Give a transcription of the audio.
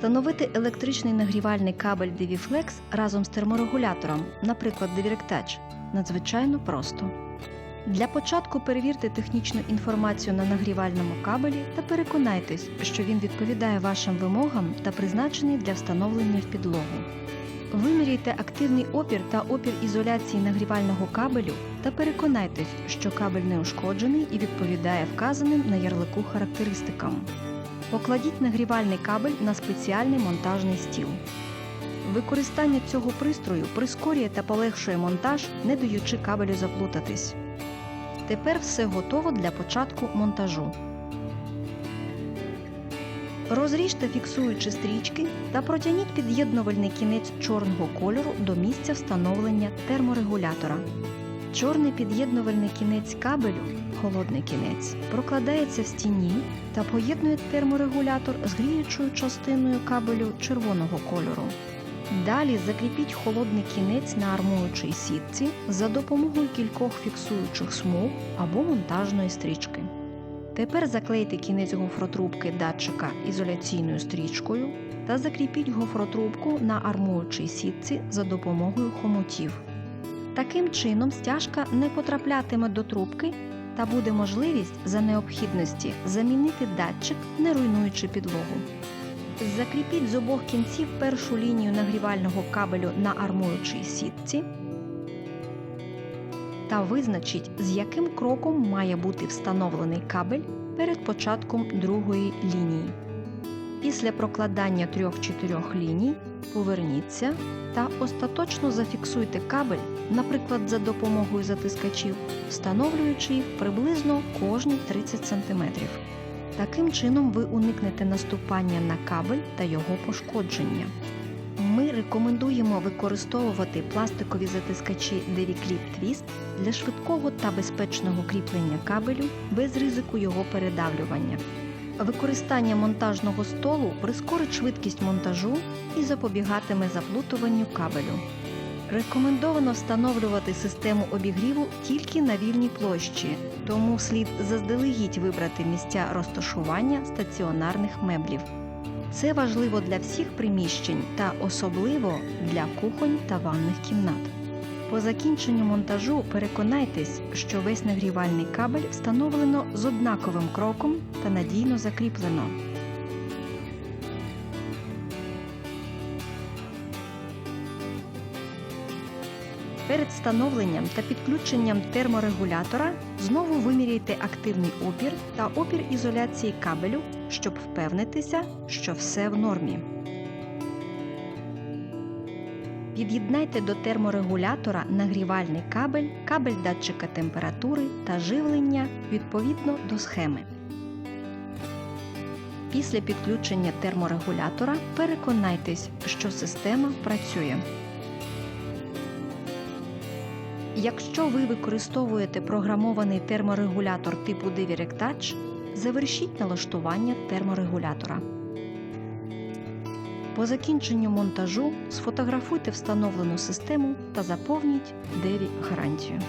Встановити електричний нагрівальний кабель DiviFlex разом з терморегулятором, наприклад, DirectTouch, надзвичайно просто. Для початку перевірте технічну інформацію на нагрівальному кабелі та переконайтесь, що він відповідає вашим вимогам та призначений для встановлення в підлогу. Виміряйте активний опір та опір ізоляції нагрівального кабелю та переконайтесь, що кабель не ушкоджений і відповідає вказаним на ярлику характеристикам. Покладіть нагрівальний кабель на спеціальний монтажний стіл. Використання цього пристрою прискорює та полегшує монтаж, не даючи кабелю заплутатись. Тепер все готово для початку монтажу. Розріжте фіксуючі стрічки та протягніть під'єднувальний кінець чорного кольору до місця встановлення терморегулятора. Чорний під'єднувальний кінець кабелю, холодний кінець, прокладається в стіні та поєднує терморегулятор з гріючою частиною кабелю червоного кольору. Далі закріпіть холодний кінець на армуючій сітці за допомогою кількох фіксуючих смуг або монтажної стрічки. Тепер заклейте кінець гофротрубки датчика ізоляційною стрічкою та закріпіть гофротрубку на армуючій сітці за допомогою хомутів. Таким чином стяжка не потраплятиме до трубки та буде можливість за необхідності замінити датчик, не руйнуючи підлогу. Закріпіть з обох кінців першу лінію нагрівального кабелю на армуючій сітці та визначіть, з яким кроком має бути встановлений кабель перед початком другої лінії. Після прокладання трьох-чотирьох ліній поверніться та остаточно зафіксуйте кабель, наприклад, за допомогою затискачів, встановлюючи їх приблизно кожні 30 см. Таким чином ви уникнете наступання на кабель та його пошкодження. Ми рекомендуємо використовувати пластикові затискачі DeviClip Twist для швидкого та безпечного кріплення кабелю без ризику його передавлювання. Використання монтажного столу прискорить швидкість монтажу і запобігатиме заплутуванню кабелю. Рекомендовано встановлювати систему обігріву тільки на вільній площі, тому слід заздалегідь вибрати місця розташування стаціонарних меблів. Це важливо для всіх приміщень та особливо для кухонь та ванних кімнат. По закінченню монтажу переконайтесь, що весь нагрівальний кабель встановлено з однаковим кроком та надійно закріплено. Перед встановленням та підключенням терморегулятора знову виміряйте активний опір та опір ізоляції кабелю, щоб впевнитися, що все в нормі. Під'єднайте до терморегулятора нагрівальний кабель, кабель датчика температури та живлення відповідно до схеми. Після підключення терморегулятора переконайтесь, що система працює. Якщо ви використовуєте програмований терморегулятор типу DirectTouch, завершіть налаштування терморегулятора. По закінченню монтажу сфотографуйте встановлену систему та заповніть Деві гарантію.